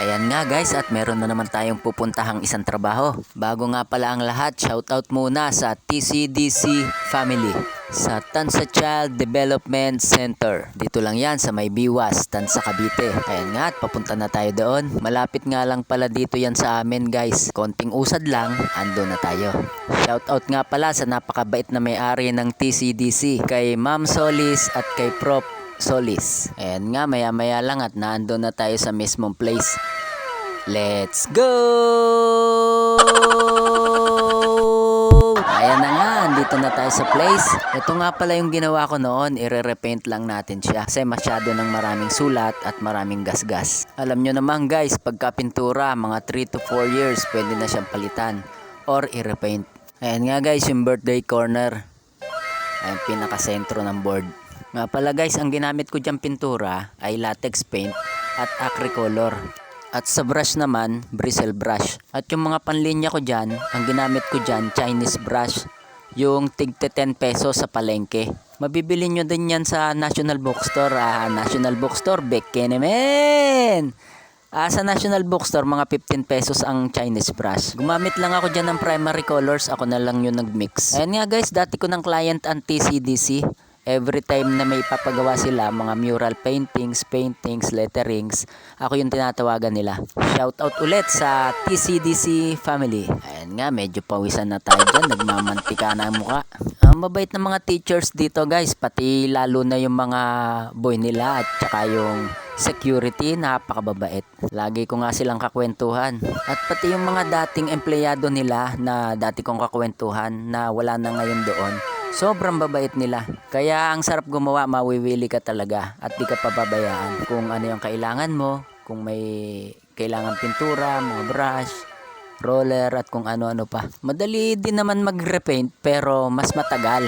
Ayan nga guys at meron na naman tayong pupuntahang isang trabaho. Bago nga pala ang lahat, shoutout muna sa TCDC Family sa Tansa Child Development Center. Dito lang yan sa may Biwas, Tansa Cavite. Ayan nga at papunta na tayo doon. Malapit nga lang pala dito yan sa amin guys. Konting usad lang, ando na tayo. Shoutout nga pala sa napakabait na may-ari ng TCDC kay Ma'am Solis at kay Prof. Solis. Ayan nga, maya-maya lang at naando na tayo sa mismong place. Let's go! Ayan na nga, andito na tayo sa place. Ito nga pala yung ginawa ko noon, ire-repaint lang natin siya. Kasi masyado ng maraming sulat at maraming gasgas. Alam nyo naman guys, pagka pintura, mga 3 to 4 years, pwede na siyang palitan. Or i-repaint. Ayan nga guys, yung birthday corner. Ayan, pinakasentro ng board. Nga pala guys, ang ginamit ko dyan pintura ay latex paint at acrycolor. At sa brush naman, bristle brush. At yung mga panlinya ko dyan, ang ginamit ko dyan, Chinese brush. Yung tigte 10 pesos sa palengke. Mabibili nyo din yan sa National Bookstore. Ah, National Bookstore, Bekke naman! Ah, sa National Bookstore, mga 15 pesos ang Chinese brush. Gumamit lang ako dyan ng primary colors. Ako na lang yung nagmix. Ayan nga guys, dati ko ng client ang TCDC. Every time na may papagawa sila, mga mural paintings, paintings, letterings, ako yung tinatawagan nila. Shout out ulit sa TCDC family. Ayan nga, medyo pawisan na tayo dyan. Nagmamantika na ang muka. Ang mabait ng mga teachers dito guys, pati lalo na yung mga boy nila at saka yung security, napakababait. Lagi ko nga silang kakwentuhan. At pati yung mga dating empleyado nila na dati kong kakwentuhan na wala na ngayon doon, sobrang babait nila. Kaya ang sarap gumawa, mawiwili ka talaga at di ka pababayaan kung ano yung kailangan mo, kung may kailangan pintura, mga brush, roller at kung ano-ano pa. Madali din naman mag-repaint pero mas matagal.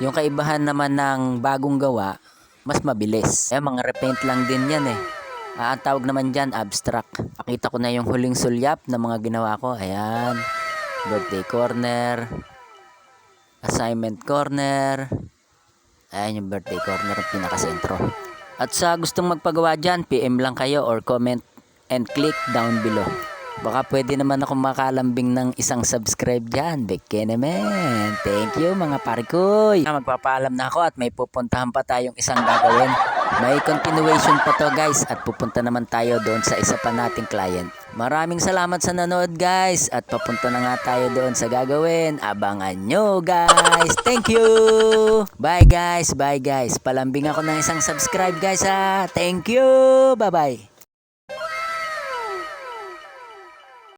Yung kaibahan naman ng bagong gawa, mas mabilis. Eh, mga repaint lang din yan eh. Ah, ang tawag naman dyan, abstract. Pakita ko na yung huling sulyap na mga ginawa ko. Ayan. Birthday corner. Assignment corner. Ayan yung birthday corner ang pinakasentro. At sa gustong magpagawa dyan, PM lang kayo or comment and click down below. Baka pwede naman ako makalambing ng isang subscribe dyan. Bekke naman. Thank you mga parikoy. Magpapaalam na ako at may pupuntahan pa tayong isang gagawin. May continuation pa to guys at pupunta naman tayo doon sa isa pa nating client. Maraming salamat sa nanood guys at papunta na nga tayo doon sa gagawin. Abangan nyo guys. Thank you. Bye guys. Bye guys. Palambing ako ng isang subscribe guys ha. Thank you. Bye bye.